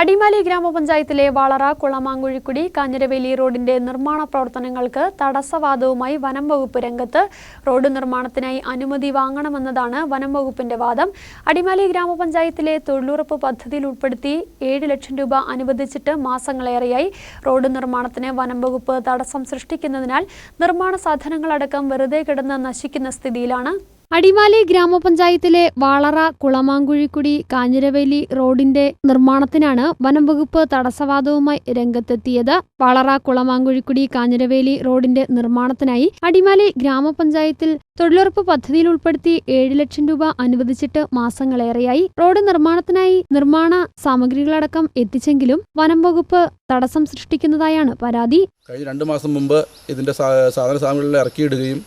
അടിമാലി ഗ്രാമപഞ്ചായത്തിലെ വളറ കുളമാങ്കുഴിക്കുടി കാഞ്ഞിരവേലി റോഡിന്റെ നിർമ്മാണ പ്രവർത്തനങ്ങൾക്ക് തടസ്സവാദവുമായി വനം വകുപ്പ് രംഗത്ത് റോഡ് നിർമ്മാണത്തിനായി അനുമതി വാങ്ങണമെന്നതാണ് വനം വകുപ്പിന്റെ വാദം. അടിമാലി ഗ്രാമപഞ്ചായത്തിലെ തൊഴിലുറപ്പ് പദ്ധതിയിൽ ഉൾപ്പെടുത്തി ഏഴ് ലക്ഷം രൂപ അനുവദിച്ചിട്ട് മാസങ്ങളേറെയായി റോഡ് നിർമ്മാണത്തിന് വനം വകുപ്പ് തടസ്സം സൃഷ്ടിക്കുന്നതിനാൽ നിർമ്മാണ സാധനങ്ങളടക്കം വെറുതെ കിടന്ന് നശിക്കുന്ന സ്ഥിതിയിലാണ് അടിമാലി ഗ്രാമപഞ്ചായത്തിലെ വാളറ കുളമാങ്കുഴിക്കുടി കാഞ്ഞിരവേലി റോഡിന്റെ നിർമ്മാണത്തിനാണ് വനം വകുപ്പ് തടസ്സവാദവുമായി രംഗത്തെത്തിയത്. വാളറ കുളമാങ്കുഴിക്കുടി കാഞ്ഞിരവേലി റോഡിന്റെ നിർമ്മാണത്തിനായി അടിമാലി ഗ്രാമപഞ്ചായത്തിൽ തൊഴിലുറപ്പ് പദ്ധതിയിൽ ഉൾപ്പെടുത്തി ഏഴ് ലക്ഷം രൂപ അനുവദിച്ചിട്ട് മാസങ്ങളേറെയായി റോഡ് നിർമ്മാണത്തിനായി നിർമ്മാണ സാമഗ്രികളടക്കം എത്തിച്ചെങ്കിലും വനം വകുപ്പ് തടസ്സം സൃഷ്ടിക്കുന്നതായാണ് പരാതി. കഴിഞ്ഞ രണ്ട് മാസം മുമ്പ് ഇതിന്റെ സാധന സാമഗ്രികൾ ഇറക്കിയിടുകയും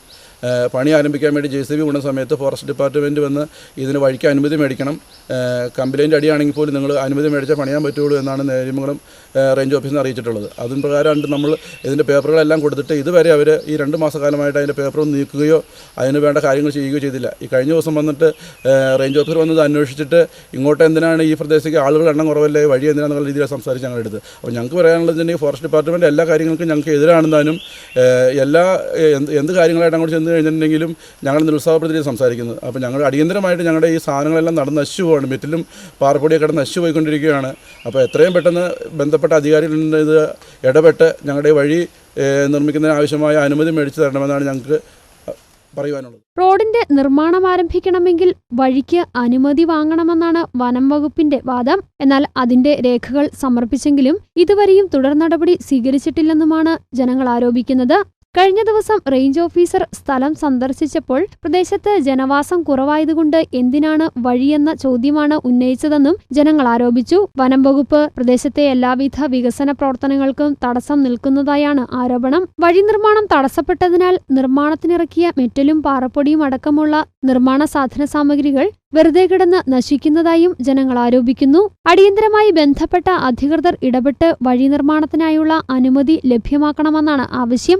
പണി ആരംഭിക്കാൻ വേണ്ടി ജെ സി ബി കൊണ്ട സമയത്ത് ഫോറസ്റ്റ് ഡിപ്പാർട്ട്മെന്റ് വന്ന് ഇതിന് വഴിക്ക് അനുമതി മേടിക്കണം. കംപ്ലയിന്റ് അടിയാണെങ്കിൽ പോലും നിങ്ങൾ അനുമതി മേടിച്ചാൽ പണിയാൻ പറ്റുള്ളൂ എന്നാണ് നേരിമംഗലം റേഞ്ച് ഓഫീസിൽ നിന്ന് അറിയിച്ചിട്ടുള്ളത്. അതിന് പ്രകാരമാണ് നമ്മൾ ഇതിന്റെ പേപ്പറുകളെല്ലാം കൊടുത്തിട്ട് ഇതുവരെ അവർ ഈ രണ്ട് മാസക്കാലമായിട്ട് അതിന്റെ പേപ്പറൊന്നും നീക്കുകയോ അതിന് വേണ്ട കാര്യങ്ങൾ ചെയ്യുകയോ ചെയ്തില്ല. ഈ കഴിഞ്ഞ ദിവസം വന്നിട്ട് റേഞ്ച് ഓഫീസർ വന്നത് അന്വേഷിച്ചിട്ട് ഇങ്ങോട്ട് എന്തിനാണ് ഈ പ്രദേശത്തേക്ക് ആളുകൾ എണ്ണം കുറവല്ലേ വഴി എന്തിനാണെന്നുള്ള രീതിയിൽ സംസാരിച്ച് ഞങ്ങൾ അടുത്ത് അപ്പോൾ ഞങ്ങൾക്ക് പറയാനുള്ളത് ഫോറസ്റ്റ് ഡിപ്പാർട്ട്മെന്റ് എല്ലാ കാര്യങ്ങൾക്കും ഞങ്ങൾക്ക് എതിരാണെന്നാലും എല്ലാ എന്ത് കാര്യങ്ങളായിട്ട് അങ്ങോട്ട് ചെന്ന് കഴിഞ്ഞിട്ടുണ്ടെങ്കിലും ഞങ്ങൾ നിരുത്സാഹപ്പെടുത്തി സംസാരിക്കുന്നത്. അപ്പോൾ ഞങ്ങൾ അടിയന്തരമായിട്ട് ഞങ്ങളുടെ ഈ സാധനങ്ങളെല്ലാം നടന്ന് നശിച്ചു പോവാണ് മെറ്റിലും പാറപ്പൊടിയൊക്കെ കിടന്ന് നശിച്ചു പോയിക്കൊണ്ടിരിക്കുകയാണ് അപ്പോൾ എത്രയും പെട്ടെന്ന് ബന്ധപ്പെട്ട അധികാരികളുടെ ഇത് ഇടപെട്ട് ഞങ്ങളുടെ വഴി നിർമ്മിക്കുന്നതിന് ആവശ്യമായ അനുമതി മേടിച്ചു തരണമെന്നാണ് ഞങ്ങൾക്ക് പറയുവാനുള്ളത്. റോഡിന്റെ നിർമ്മാണം ആരംഭിക്കണമെങ്കിൽ വഴിക്ക് അനുമതി വാങ്ങണമെന്നാണ് വനം വകുപ്പിന്റെ വാദം. എന്നാൽ അതിന്റെ രേഖകൾ സമർപ്പിച്ചെങ്കിലും ഇതുവരെയും തുടർ നടപടി സ്വീകരിച്ചിട്ടില്ലെന്നുമാണ് ജനങ്ങൾ ആരോപിക്കുന്നത്. കഴിഞ്ഞ ദിവസം റേഞ്ച് ഓഫീസർ സ്ഥലം സന്ദർശിച്ചപ്പോൾ പ്രദേശത്ത് ജനവാസം കുറവായതുകൊണ്ട് എന്തിനാണ് വഴിയെന്ന ചോദ്യമാണ് ഉന്നയിച്ചതെന്നും ജനങ്ങൾ ആരോപിച്ചു. വനം വകുപ്പ് പ്രദേശത്തെ എല്ലാവിധ വികസന പ്രവർത്തനങ്ങൾക്കും തടസ്സം നിൽക്കുന്നതായാണ് ആരോപണം. വഴി നിർമ്മാണം തടസ്സപ്പെട്ടതിനാൽ നിർമ്മാണത്തിനിറക്കിയ മെറ്റലും പാറപ്പൊടിയും അടക്കമുള്ള നിർമ്മാണ സാധന സാമഗ്രികൾ വെറുതെ കിടന്ന് നശിക്കുന്നതായും ജനങ്ങൾ ആരോപിക്കുന്നു. അടിയന്തരമായി ബന്ധപ്പെട്ട അധികൃതർ ഇടപെട്ട് വഴി നിർമ്മാണത്തിനായുള്ള അനുമതി ലഭ്യമാക്കണമെന്നാണ് ആവശ്യം.